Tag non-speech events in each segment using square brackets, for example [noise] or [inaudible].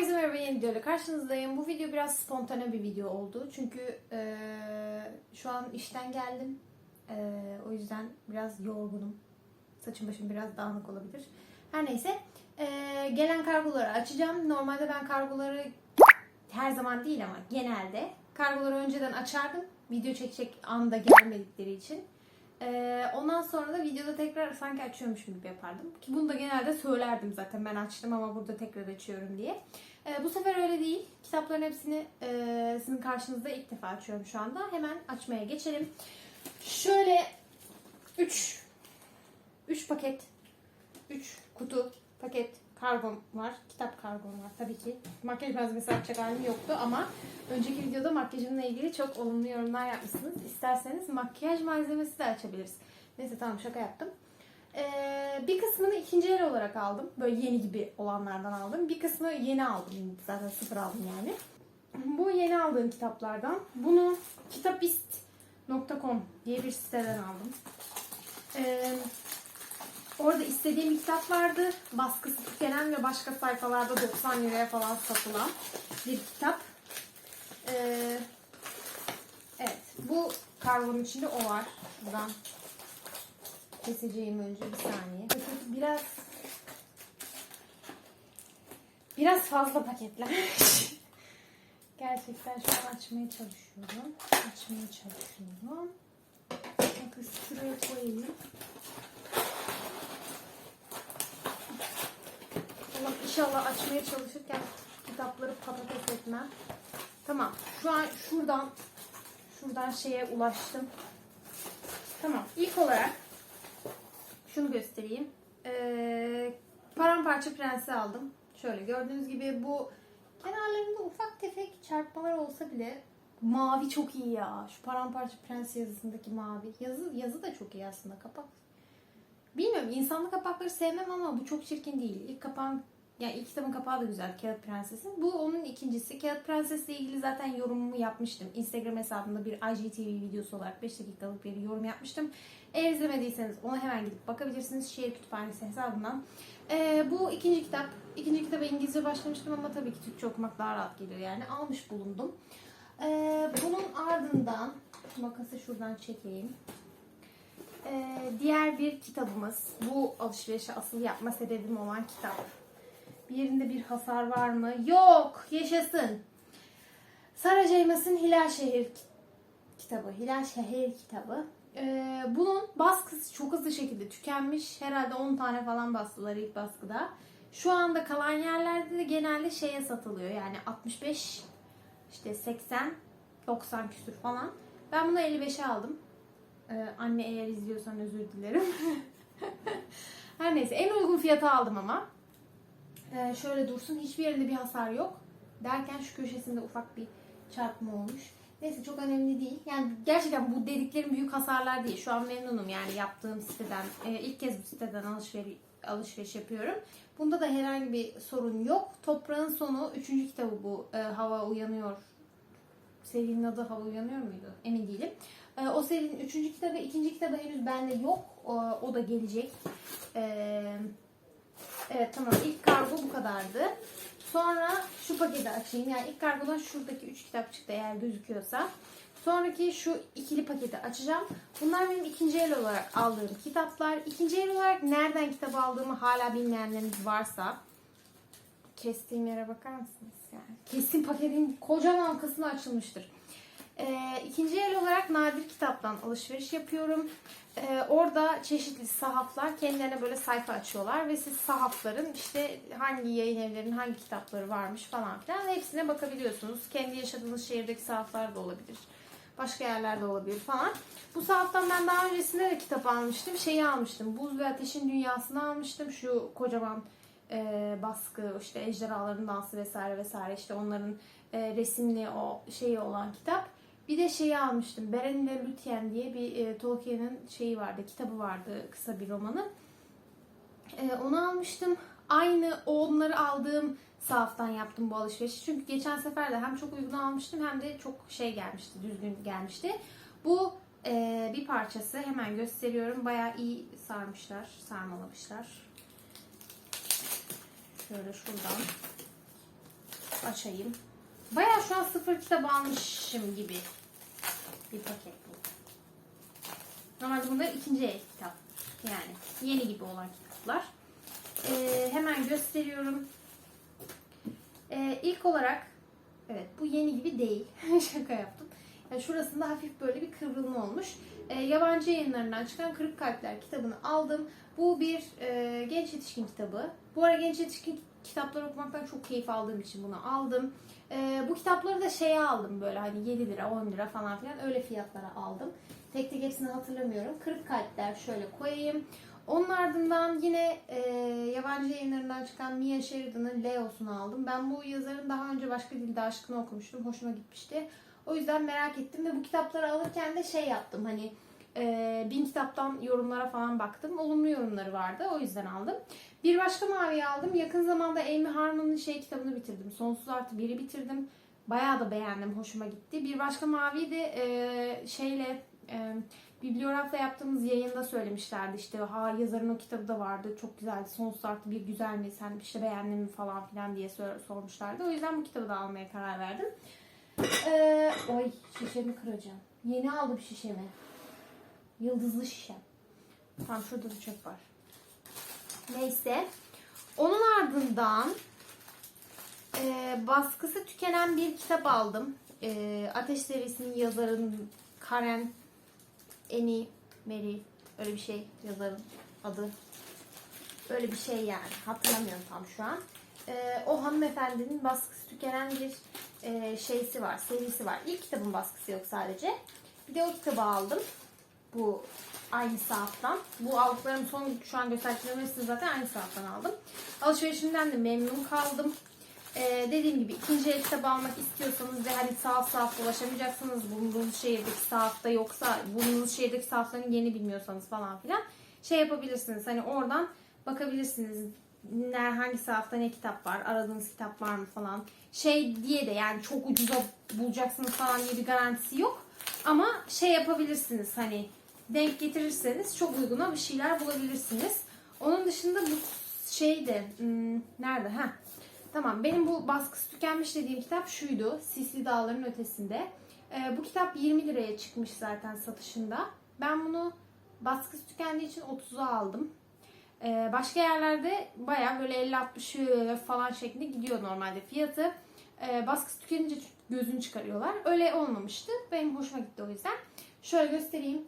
Herkese merhaba yeni videoyla karşınızdayım. Bu video biraz spontane bir video oldu. Çünkü eee, şu an işten geldim. Eee, o yüzden biraz yorgunum. Saçım başım biraz dağınık olabilir. Her neyse. eee, gelen kargoları açacağım. Normalde ben kargoları her zaman değil ama genelde kargoları önceden açardım. Video çekecek anda gelmedikleri için. Ee, ondan sonra da videoda tekrar sanki açıyormuşum gibi yapardım. Ki bunu da genelde söylerdim zaten ben açtım ama burada tekrar açıyorum diye. Ee, bu sefer öyle değil. Kitapların hepsini e, sizin karşınızda ilk defa açıyorum şu anda. Hemen açmaya geçelim. Şöyle 3 3 paket 3 kutu paket kargom var. Kitap kargom var tabii ki. Makyaj malzemesi açacak halim yoktu ama önceki videoda makyajımla ilgili çok olumlu yorumlar yapmışsınız. İsterseniz makyaj malzemesi de açabiliriz. Neyse tamam şaka yaptım. Ee, bir kısmını ikinci el olarak aldım. Böyle yeni gibi olanlardan aldım. Bir kısmı yeni aldım. Zaten sıfır aldım yani. Bu yeni aldığım kitaplardan. Bunu kitapist.com diye bir siteden aldım. Ee, Orada istediğim kitap vardı. Baskısı tükenen ve başka sayfalarda 90 liraya falan satılan bir kitap. Ee, evet. Bu kargonun içinde o var. Buradan keseceğim önce bir saniye. Paketi Biraz biraz fazla paketler. [laughs] Gerçekten şu an açmaya çalışıyorum. Açmaya çalışıyorum. Bakın şuraya koyayım. Allah inşallah açmaya çalışırken kitapları patates etmem. Tamam. Şu an şuradan şuradan şeye ulaştım. Tamam. İlk olarak şunu göstereyim. Ee, paramparça prensi aldım. Şöyle gördüğünüz gibi bu kenarlarında ufak tefek çarpmalar olsa bile mavi çok iyi ya. Şu paramparça prens yazısındaki mavi. Yazı yazı da çok iyi aslında kapak. Bilmiyorum insanlı kapakları sevmem ama bu çok çirkin değil. İlk kapağın yani ilk kitabın kapağı da güzel Kağıt Prenses'in. Bu onun ikincisi. Kağıt Prenses'le ilgili zaten yorumumu yapmıştım. Instagram hesabımda bir IGTV videosu olarak 5 dakikalık bir yorum yapmıştım. Eğer izlemediyseniz ona hemen gidip bakabilirsiniz. Şehir Kütüphanesi hesabından. Ee, bu ikinci kitap. İkinci kitaba İngilizce başlamıştım ama tabii ki Türkçe okumak daha rahat gelir yani. Almış bulundum. Ee, bunun ardından makası şuradan çekeyim. Ee, diğer bir kitabımız. Bu alışverişe asıl yapma sebebim olan kitap. Bir yerinde bir hasar var mı? Yok. Yaşasın. Sarah James'in Hilal Şehir ki- kitabı. Hilal Şehir kitabı. Ee, bunun baskısı çok hızlı şekilde tükenmiş. Herhalde 10 tane falan bastılar ilk baskıda. Şu anda kalan yerlerde de genelde şeye satılıyor. Yani 65 işte 80 90 küsür falan. Ben bunu 55'e aldım. Ee, anne eğer izliyorsan özür dilerim. [laughs] Her neyse en uygun fiyata aldım ama. Ee, şöyle dursun hiçbir yerinde bir hasar yok. Derken şu köşesinde ufak bir çarpma olmuş. Neyse çok önemli değil. Yani gerçekten bu dediklerim büyük hasarlar değil. Şu an memnunum yani yaptığım siteden. Ee, ilk kez bu siteden alışveriş, alışveriş yapıyorum. Bunda da herhangi bir sorun yok. Toprağın sonu 3. kitabı bu. Ee, Hava Uyanıyor. Serinin adı Hava Uyanıyor muydu? Emin değilim. Ee, o serinin 3. kitabı, 2. kitabı henüz bende yok. O, o da gelecek. Ee, evet tamam ilk kargo bu kadardı. Sonra şu paketi açayım. Yani ilk kargodan şuradaki 3 kitap çıktı eğer gözüküyorsa. Sonraki şu ikili paketi açacağım. Bunlar benim ikinci el olarak aldığım kitaplar. İkinci el olarak nereden kitap aldığımı hala bilmeyenleriniz varsa kestiğim yere bakar mısınız? Yani kesin paketin kocaman kısmı açılmıştır. Ee, olarak nadir kitaptan alışveriş yapıyorum. Ee, orada çeşitli sahaflar kendilerine böyle sayfa açıyorlar ve siz sahafların işte hangi yayın evlerinin hangi kitapları varmış falan filan hepsine bakabiliyorsunuz. Kendi yaşadığınız şehirdeki sahaflar da olabilir. Başka yerlerde olabilir falan. Bu sahaftan ben daha öncesinde de kitap almıştım. Şeyi almıştım. Buz ve Ateşin Dünyası'nı almıştım. Şu kocaman e, baskı, işte ejderhaların dansı vesaire vesaire işte onların e, resimli o şeyi olan kitap. Bir de şeyi almıştım. Beren ve Lütyen diye bir e, Tolkien'in şeyi vardı, kitabı vardı, kısa bir romanı. E, onu almıştım. Aynı onları aldığım sahaftan yaptım bu alışverişi. Çünkü geçen sefer de hem çok uygun almıştım hem de çok şey gelmişti, düzgün gelmişti. Bu e, bir parçası hemen gösteriyorum. Bayağı iyi sarmışlar, sarmalamışlar. Şöyle şuradan. açayım. Baya şu an sıfır kitap almışım gibi bir paket bu. Normalde bunlar ikinci el kitap. Yani yeni gibi olan kitaplar. Ee, hemen gösteriyorum. Ee, ilk olarak evet bu yeni gibi değil. [laughs] Şaka yaptım. Yani şurasında hafif böyle bir kıvrılma olmuş. Ee, yabancı yayınlarından çıkan Kırık Kalpler kitabını aldım. Bu bir e, genç yetişkin kitabı. Bu ara genç yetişkin kitapları okumaktan çok keyif aldığım için bunu aldım. Ee, bu kitapları da şeye aldım böyle hani 7 lira 10 lira falan filan öyle fiyatlara aldım. Tek tek hepsini hatırlamıyorum. Kırık Kalpler şöyle koyayım. Onun ardından yine e, yabancı yayınlarından çıkan Mia Sheridan'ın Leo'sunu aldım. Ben bu yazarın daha önce başka dilde aşkını okumuştum. Hoşuma gitmişti. O yüzden merak ettim ve bu kitapları alırken de şey yaptım hani e, bin kitaptan yorumlara falan baktım. Olumlu yorumları vardı. O yüzden aldım. Bir başka maviyi aldım. Yakın zamanda Amy Harmon'un şey kitabını bitirdim. Sonsuz Artı 1'i bitirdim. Bayağı da beğendim. Hoşuma gitti. Bir başka maviyi de e, şeyle e, Bibliograf'ta yaptığımız yayında söylemişlerdi işte ha yazarın o kitabı da vardı çok güzeldi sonsuz artı bir güzel mi sen işte beğendin mi falan filan diye sor- sormuşlardı. O yüzden bu kitabı da almaya karar verdim. Ee, oy şişemi kıracağım. Yeni aldım şişemi. Yıldızlı şişem. Tamam şurada da çöp var. Neyse. Onun ardından e, baskısı tükenen bir kitap aldım. E, Ateş serisinin yazarın Karen Eni Mary öyle bir şey yazarın adı. Öyle bir şey yani. Hatırlamıyorum tam şu an. E, o hanımefendinin baskısı tükenen bir e, şeysi var, serisi var. İlk kitabın baskısı yok sadece. Bir de o kitabı aldım. Bu aynı saatten. Bu aldıklarım son şu an gösterdiklerim hepsini zaten aynı saatten aldım. Alışverişimden de memnun kaldım. Ee, dediğim gibi ikinci el kitap almak istiyorsanız ve hani sahaf sahaf ulaşamayacaksınız bulunduğunuz şehirdeki sahafta yoksa bulunduğunuz şehirdeki sahafların yeni bilmiyorsanız falan filan şey yapabilirsiniz. Hani oradan bakabilirsiniz ne, hangi sahafta ne kitap var, aradığınız kitap var mı falan. Şey diye de yani çok ucuza bulacaksınız falan diye bir garantisi yok. Ama şey yapabilirsiniz hani denk getirirseniz çok uyguna bir şeyler bulabilirsiniz. Onun dışında bu şey de hmm, nerede? Ha. Tamam benim bu baskısı tükenmiş dediğim kitap şuydu. Sisli Dağların Ötesinde. Ee, bu kitap 20 liraya çıkmış zaten satışında. Ben bunu baskısı tükendiği için 30'a aldım. Ee, başka yerlerde baya böyle 50-60 falan şeklinde gidiyor normalde fiyatı. Ee, baskısı tükenince gözünü çıkarıyorlar. Öyle olmamıştı. Benim hoşuma gitti o yüzden. Şöyle göstereyim.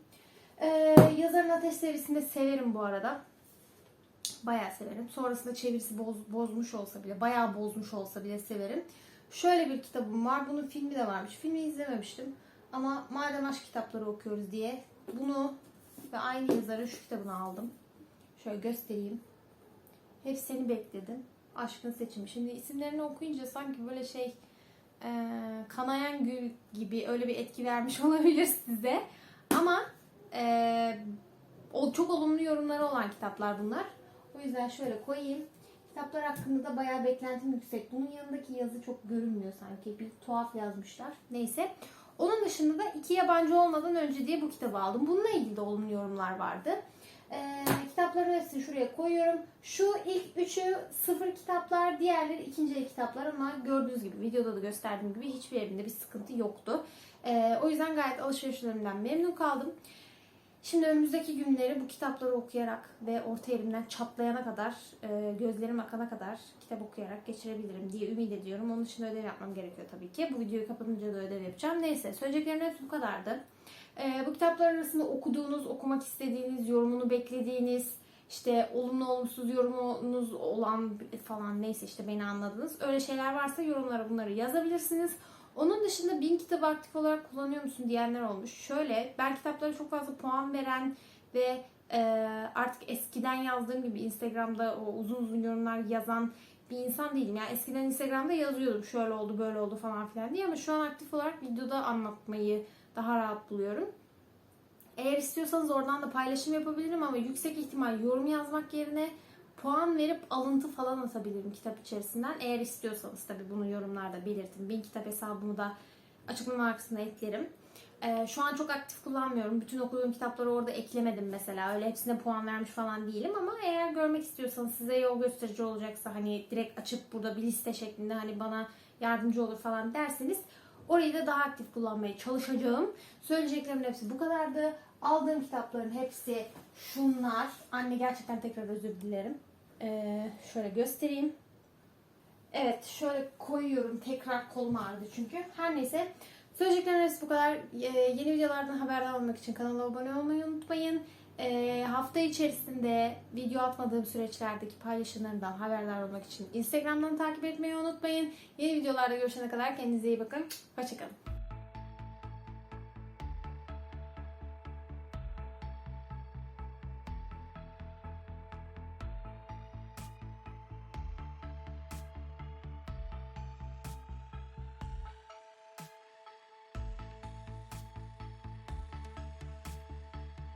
Ee, yazarın Ateş serisinde severim bu arada. Bayağı severim. Sonrasında çevirisi boz, bozmuş olsa bile, bayağı bozmuş olsa bile severim. Şöyle bir kitabım var. Bunun filmi de varmış. Filmi izlememiştim. Ama madem aşk kitapları okuyoruz diye bunu ve aynı yazarın şu kitabını aldım. Şöyle göstereyim. Hep seni bekledim. Aşkın seçimi. Şimdi isimlerini okuyunca sanki böyle şey e, kanayan gül gibi öyle bir etki vermiş [laughs] olabilir size. Ama e, o çok olumlu yorumları olan kitaplar bunlar. O yüzden şöyle koyayım. Kitaplar hakkında da bayağı beklentim yüksek. Bunun yanındaki yazı çok görünmüyor sanki. Bir tuhaf yazmışlar. Neyse. Onun dışında da iki yabancı olmadan önce diye bu kitabı aldım. Bununla ilgili de olumlu yorumlar vardı. Ee, kitapların hepsini şuraya koyuyorum. Şu ilk üçü sıfır kitaplar, diğerleri ikinci el kitaplar ama gördüğünüz gibi videoda da gösterdiğim gibi hiçbir yerinde bir sıkıntı yoktu. Ee, o yüzden gayet alışverişlerimden memnun kaldım. Şimdi önümüzdeki günleri bu kitapları okuyarak ve orta elimden çatlayana kadar, e, gözlerim akana kadar kitap okuyarak geçirebilirim diye ümit ediyorum. Onun için ödev yapmam gerekiyor tabii ki. Bu videoyu kapatınca da ödev yapacağım. Neyse söyleyeceklerim hepsi bu kadardı. E, bu kitaplar arasında okuduğunuz, okumak istediğiniz, yorumunu beklediğiniz, işte olumlu olumsuz yorumunuz olan falan neyse işte beni anladınız. Öyle şeyler varsa yorumlara bunları yazabilirsiniz. Onun dışında bin kitabı aktif olarak kullanıyor musun diyenler olmuş. Şöyle ben kitaplara çok fazla puan veren ve e, artık eskiden yazdığım gibi Instagram'da o uzun uzun yorumlar yazan bir insan değilim. Yani eskiden Instagram'da yazıyordum şöyle oldu böyle oldu falan filan diye ama şu an aktif olarak videoda anlatmayı daha rahat buluyorum. Eğer istiyorsanız oradan da paylaşım yapabilirim ama yüksek ihtimal yorum yazmak yerine puan verip alıntı falan atabilirim kitap içerisinden. Eğer istiyorsanız tabii bunu yorumlarda belirtin. Bin kitap hesabımı da açıklama kısmına eklerim. Ee, şu an çok aktif kullanmıyorum. Bütün okuduğum kitapları orada eklemedim mesela. Öyle hepsine puan vermiş falan değilim ama eğer görmek istiyorsanız size yol gösterici olacaksa hani direkt açıp burada bir liste şeklinde hani bana yardımcı olur falan derseniz orayı da daha aktif kullanmaya çalışacağım. Söyleyeceklerimin hepsi bu kadardı. Aldığım kitapların hepsi şunlar. Anne gerçekten tekrar özür dilerim. Ee, şöyle göstereyim. Evet şöyle koyuyorum. Tekrar kolum ağrıdı çünkü. Her neyse. Söyleyeceklerim hepsi bu kadar. Ee, yeni videolardan haberdar olmak için kanala abone olmayı unutmayın. Ee, hafta içerisinde video atmadığım süreçlerdeki paylaşımlarımdan haberdar olmak için Instagram'dan takip etmeyi unutmayın. Yeni videolarda görüşene kadar kendinize iyi bakın. Hoşçakalın.